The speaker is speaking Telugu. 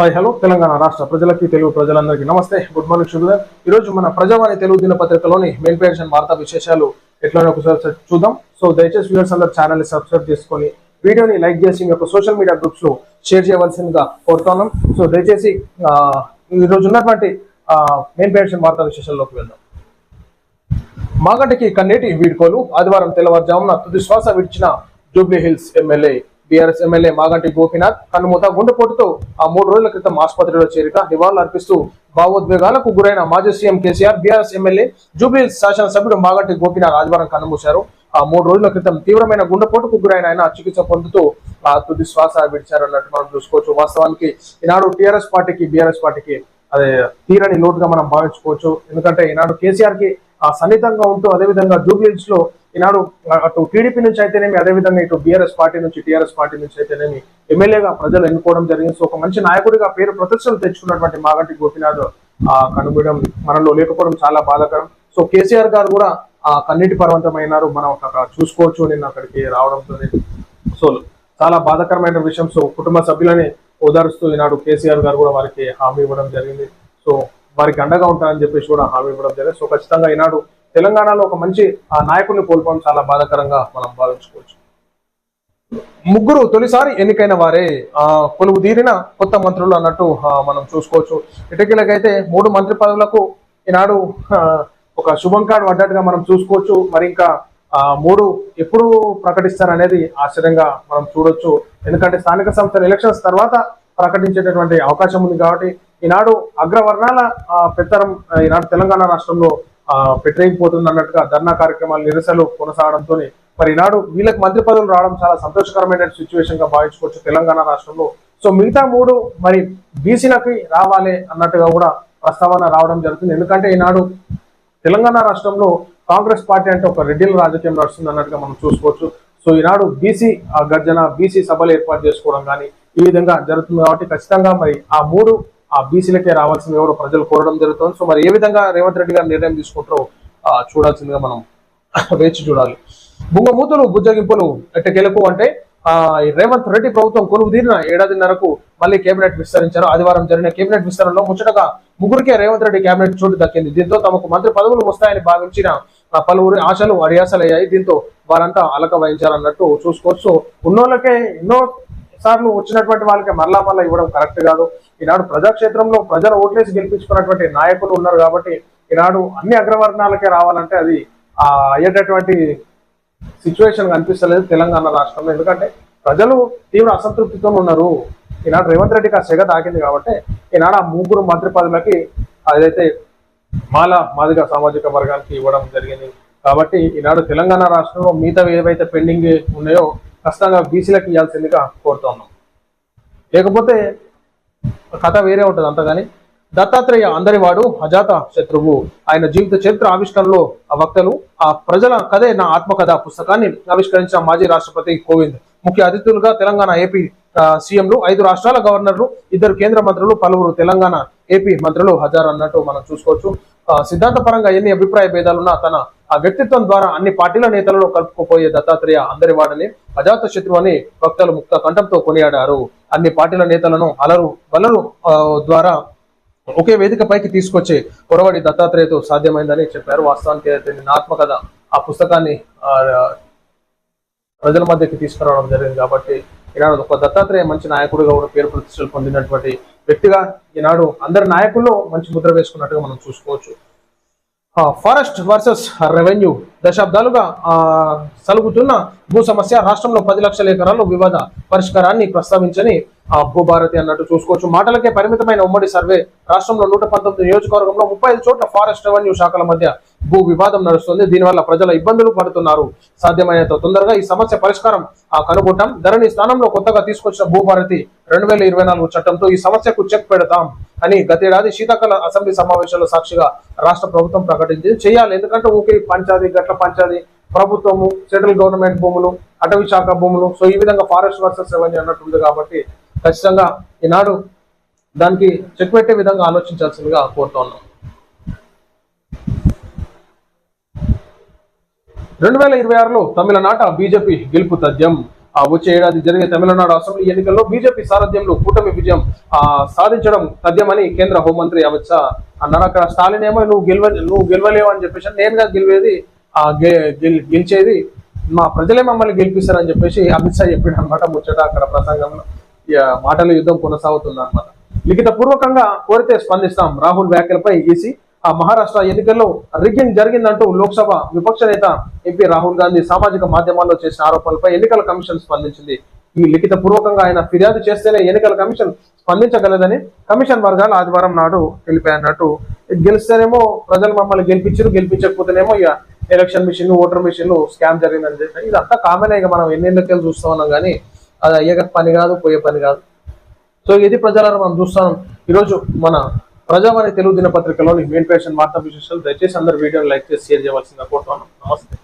హాయ్ హలో తెలంగాణ రాష్ట్ర ప్రజలకి తెలుగు ప్రజలందరికీ నమస్తే. గుడ్ మార్నింగ్ శుభోదయం ఈ రోజు మన ప్రజావాణి తెలుగు దినపత్రికలోని మెయిన్ పేజ్ అండ్ వార్తా విశేషాలు ఎట్లనే ఒకసారి చూద్దాం. సో దయచేసి వ్యూవర్స్ అందరు ఛానల్ని సబ్స్క్రైబ్ చేసుకొని వీడియోని లైక్ చేసి మీ యొక్క సోషల్ మీడియా గ్రూప్స్లో షేర్ చేయవలసిందిగా కోరుతున్నాం. సో దయచేసి ఈరోజు ఈ రోజు ఉన్నటువంటి మెయిన్ పేజ్ అండ్ వార్తా విశేషాల్లోకి వెళ్దాం. మాగంటికి కన్నేటి వీడ్కోలు ఆదివారం తెల్లవారుజామున తుది శ్వాస విడిచిన Jubilee Hills MLA BRS MLA Maganti Gopinath కన్నుమూత గుండెపోటుతో ఆ మూడు రోజుల క్రితం ఆసుపత్రిలో చేరిక నివాళులర్పిస్తూ భావోద్వేగాలకు గురైన మాజీ CM KCR BRS MLA Jubilee శాసనసభ్యుడు మాగంటి గోపీనాథ్ ఆదివారం కన్నుమూశారు. ఆ మూడు రోజుల క్రితం తీవ్రమైన గుండెపోటుకు గురైన ఆయన చికిత్స పొందుతూ ఆ తుది శ్వాస విడిచారన్నట్టు మనం చూసుకోవచ్చు. వాస్తవానికి ఈనాడు టీఆర్ఎస్ పార్టీకి బీఆర్ఎస్ పార్టీకి అదే తీరని లోటుగా మనం భావించుకోవచ్చు. ఎందుకంటే ఈనాడు కేసీఆర్కి ఆ సన్నిహితంగా ఉంటూ అదేవిధంగా జూబ్లీహిల్స్లో ఈనాడు అటు టీడీపీ నుంచి అయితేనేమి అదేవిధంగా ఇటు బీఆర్ఎస్ పార్టీ నుంచి టీఆర్ఎస్ పార్టీ నుంచి అయితేనేమి ఎమ్మెల్యేగా ప్రజలు ఎన్నుకోవడం జరిగింది. సో ఒక మంచి నాయకుడిగా పేరు ప్రతిష్టలు తెచ్చుకున్నటువంటి మాగంటి గోపినాథ్ ఆ కనుగొనడం మనలో లేకపోవడం చాలా బాధాకరం. సో కేసీఆర్ గారు కూడా ఆ కన్నీటి పర్వంతమైనారు. మనం అక్కడ చూసుకోవచ్చు నిన్న అక్కడికి రావడంతో సో చాలా బాధాకరమైన విషయం. సో కుటుంబ సభ్యులని ఓదారుస్తూ ఈనాడు కేసీఆర్ గారు కూడా వారికి హామీ ఇవ్వడం జరిగింది. సో వారికి అండగా ఉంటారని చెప్పేసి కూడా హామీ ఇవ్వడం జరిగింది. సో ఖచ్చితంగా ఈనాడు తెలంగాణలో ఒక మంచి ఆ నాయకుడిని కోల్పోవడం చాలా బాధాకరంగా మనం భావించుకోవచ్చు. ముగ్గురు తొలిసారి ఎన్నికైన వారే ఆ కొలువు తీరిన కొత్త మంత్రులు అన్నట్టు మనం చూసుకోవచ్చు. ఇటకీలకైతే మూడు మంత్రి పదవులకు ఈనాడు ఒక శుభం కార్డు పడ్డట్టుగా మనం చూసుకోవచ్చు. మరి ఇంకా ఆ మూడు ఎప్పుడు ప్రకటిస్తారనేది ఆశ్చర్యంగా మనం చూడొచ్చు. ఎందుకంటే స్థానిక సంస్థల ఎలక్షన్స్ తర్వాత ప్రకటించేటటువంటి అవకాశం ఉంది కాబట్టి ఈనాడు అగ్రవర్ణాల పెత్తరం పెత్తనం ఈనాడు తెలంగాణ రాష్ట్రంలో ఆ, అన్నట్టుగా ధర్నా కార్యక్రమాలు నిరసనలు కొనసాగడంతో మరి ఈనాడు వీళ్ళకి మంత్రి పదవులు రావడం చాలా సంతోషకరమైన సిచ్యువేషన్గా భావించుకోవచ్చు తెలంగాణ రాష్ట్రంలో. సో మిగతా మూడు మరి బీసీలకి రావాలి అన్నట్టుగా కూడా ప్రస్తావన రావడం జరుగుతుంది. ఎందుకంటే ఈనాడు తెలంగాణ రాష్ట్రంలో కాంగ్రెస్ పార్టీ అంటే ఒక రెడ్డిల రాజకీయం నడుస్తుంది అన్నట్టుగా మనం చూసుకోవచ్చు. సో ఈనాడు బీసీ గర్జన బీసీ సభలు ఏర్పాటు చేసుకోవడం కానీ ఈ విధంగా జరుగుతుంది కాబట్టి ఖచ్చితంగా మరి ఆ మూడు ఆ బీసీలకే రావాల్సింది ఎవరో ప్రజలు కోరడం జరుగుతుంది. సో మరి ఏ విధంగా రేవంత్ రెడ్డి గారు నిర్ణయం తీసుకుంటారో చూడాల్సిందిగా మనం వేచి చూడాలి. బుంగమూతులు బుజ్జగింపులు ఎట్టకెలకు అంటే ఆ రేవంత్ రెడ్డి ప్రభుత్వం కొలువు తీరిన ఏడాదిన్నరకు మళ్ళీ కేబినెట్ విస్తరించారు. ఆదివారం జరిగిన కేబినెట్ విస్తరణలో ముచ్చటగా ముగ్గురికే రేవంత్ రెడ్డి కేబినెట్ చోటు దక్కింది. దీంతో తమకు మంత్రి పదవులు వస్తాయని భావించిన పలువురి ఆశలు అడియాసలయ్యాయి. దీంతో వారంతా అలక వహించారన్నట్టు చూసుకోవచ్చు ఉన్నోళ్ళకే ఎన్నో సార్లు వచ్చినటువంటి వాళ్ళకి మరలా మరలా ఇవ్వడం కరెక్ట్ కాదు. ఈనాడు ప్రజాక్షేత్రంలో ప్రజల ఓట్లేసి గెలిపించుకున్నటువంటి నాయకులు ఉన్నారు కాబట్టి ఈనాడు అన్ని అగ్రవర్ణాలకే రావాలంటే అది అయ్యేటటువంటి సిచ్యువేషన్ కనిపిస్తలేదు తెలంగాణ రాష్ట్రంలో. ఎందుకంటే ప్రజలు తీవ్ర అసంతృప్తితో ఉన్నారు. ఈనాడు రేవంత్ రెడ్డికి ఆ సెగ తాకింది కాబట్టి ఈనాడు ఆ ముగ్గురు మంత్రి పదవులకి అదైతే మాల మాదిగ సామాజిక వర్గానికి ఇవ్వడం జరిగింది. కాబట్టి ఈనాడు తెలంగాణ రాష్ట్రంలో మిగతా ఏవైతే పెండింగ్ ఉన్నాయో ఖచ్చితంగా బీసీలకు ఇవ్వాల్సిందిగా కోరుతున్నాం లేకపోతే కథ వేరే ఉంటుంది అంతగాని. దత్తాత్రేయ అందరివాడు అజాత శత్రువు. ఆయన జీవిత చరిత్ర ఆవిష్కరణలో ఆ వక్తలు ఆ ప్రజల కథే నా ఆత్మకథ పుస్తకాన్ని ఆవిష్కరించిన మాజీ రాష్ట్రపతి కోవింద్. ముఖ్య అతిథులుగా తెలంగాణ ఏపీ సీఎంలు ఐదు రాష్ట్రాల గవర్నర్లు ఇద్దరు కేంద్ర మంత్రులు పలువురు తెలంగాణ ఏపీ మంత్రులు హజార్ అన్నట్టు మనం చూసుకోవచ్చు. సిద్ధాంత సిద్ధాంతపరంగా ఎన్ని అభిప్రాయ భేదాలున్నా తన ఆ వ్యక్తిత్వం ద్వారా అన్ని పార్టీల నేతలను కలుపుకుపోయే దత్తాత్రేయ అందరి వాడని అజాత శత్రు అని భక్తులు ముక్త కంఠంతో కొనియాడారు. అన్ని పార్టీల నేతలను అలరు వలరు ద్వారా ఒకే వేదికపైకి తీసుకొచ్చే పొరవడి దత్తాత్రేయతో సాధ్యమైందని చెప్పారు. వాస్తవానికి అయితే ఆత్మకథ ఆ పుస్తకాన్ని ప్రజల మధ్యకి తీసుకురావడం జరిగింది కాబట్టి ఈనాడు ఒక దత్తాత్రేయ మంచి నాయకుడిగా కూడా పేరు ప్రతిష్టలు పొందినటువంటి వ్యక్తిగా ఈనాడు అందరి నాయకుల్లో మంచి ముద్ర వేసుకున్నట్టుగా మనం చూసుకోవచ్చు. ఫారెస్ట్ వర్సెస్ రెవెన్యూ దశాబ్దాలుగా సలుగుతున్న భూ సమస్య రాష్ట్రంలో పది లక్షల ఎకరాల్లో వివాద పరిష్కారాన్ని ప్రస్తావించని భూభారతి అన్నట్టు చూసుకోవచ్చు. మాటలకే పరిమితమైన ఉమ్మడి సర్వే రాష్ట్రంలో నూట పంతొమ్మిది నియోజకవర్గంలో ముప్పై ఐదు చోట్ల ఫారెస్ట్ రెవెన్యూ శాఖల మధ్య భూ వివాదం నడుస్తుంది. దీనివల్ల ప్రజల ఇబ్బందులు పడుతున్నారు. సాధ్యమైనంత తొందరగా ఈ సమస్య పరిష్కారం ఆ, కనుగొంటాం. ధరణి స్థానంలో కొత్తగా తీసుకొచ్చిన భూభారతి రెండు వేల ఇరవై నాలుగు చట్టంతో ఈ సమస్యకు చెక్ పెడతాం అని గతేడాది శీతాకాల అసెంబ్లీ సమావేశంలో సాక్షిగా రాష్ట్ర ప్రభుత్వం ప్రకటించింది. చేయాలి. ఎందుకంటే ఊకే పంచాది గట్ల పంచాది ప్రభుత్వము సెంట్రల్ గవర్నమెంట్ భూములు అటవీ శాఖ భూములు. సో ఈ విధంగా ఫారెస్ట్ వర్సెస్ రెవెన్యూ అన్నట్టు ఉంది కాబట్టి ఖచ్చితంగా ఈనాడు దానికి చెక్ పెట్టే విధంగా ఆలోచించాల్సిందిగా కోరుతున్నాం రెండు వేల ఇరవై ఆరులో తమిళనాట బీజేపీ గెలుపు తథ్యం. ఆ వచ్చే ఏడాది జరిగే తమిళనాడు అసెంబ్లీ ఎన్నికల్లో బీజేపీ సారథ్యంలో కూటమి విజయం సాధించడం తథ్యమని కేంద్ర హోంమంత్రి అమిత్ షా అన్నారు. అక్కడ స్టాలిన్ ఏమో నువ్వు గెలవ నువ్వు గెలవలేవు అని చెప్పేసి నేనుగా గెలివేది ఆ గె- గెలిచేది మా ప్రజలే మమ్మల్ని గెలిపిస్తారని చెప్పేసి అమిత్ షా చెప్పాడు అనమాట ముచ్చట అక్కడ ప్రసంగంలో. మాటల యుద్ధం కొనసాగుతుంది అనమాట లిఖిత పూర్వకంగా కోరితే స్పందిస్తాం. రాహుల్ వ్యాఖ్యలపై ఈసీ ఆ మహారాష్ట్ర ఎన్నికల్లో రిగ్గింగ్ జరిగిందంటూ లోక్సభ విపక్ష నేత ఎంపీ రాహుల్ గాంధీ సామాజిక మాధ్యమాల్లో చేసిన ఆరోపణలపై ఎన్నికల కమిషన్ స్పందించింది. ఈ లిఖిత పూర్వకంగా ఆయన ఫిర్యాదు చేస్తేనే ఎన్నికల కమిషన్ స్పందించగలదని కమిషన్ వర్గాలు ఆదివారం నాడు తెలిపాయన్నట్టు గెలిస్తేనేమో ప్రజలు మమ్మల్ని గెలిపించారు గెలిపించకపోతేనేమో ఇక ఎలక్షన్ మిషన్లు ఓటర్ మిషన్లు స్కామ్ జరిగిందని చెప్పి. ఇదంతా కామన్ ఇక మనం ఎన్ని ఎన్నికలు చూస్తా ఉన్నాం కానీ అది అయ్యే పని కాదు పోయే పని కాదు. సో ఇది ప్రజలను మనం చూస్తాం. ఈరోజు మన ప్రజావాణి తెలుగు దినపత్రికలోని మెయిన్ పేషన్ వార్తా విశేషాలు. దయచేసి అందరు వీడియోని లైక్ చేసి షేర్ చేయవలసిందిగా కోరుతున్నాను. నమస్తే.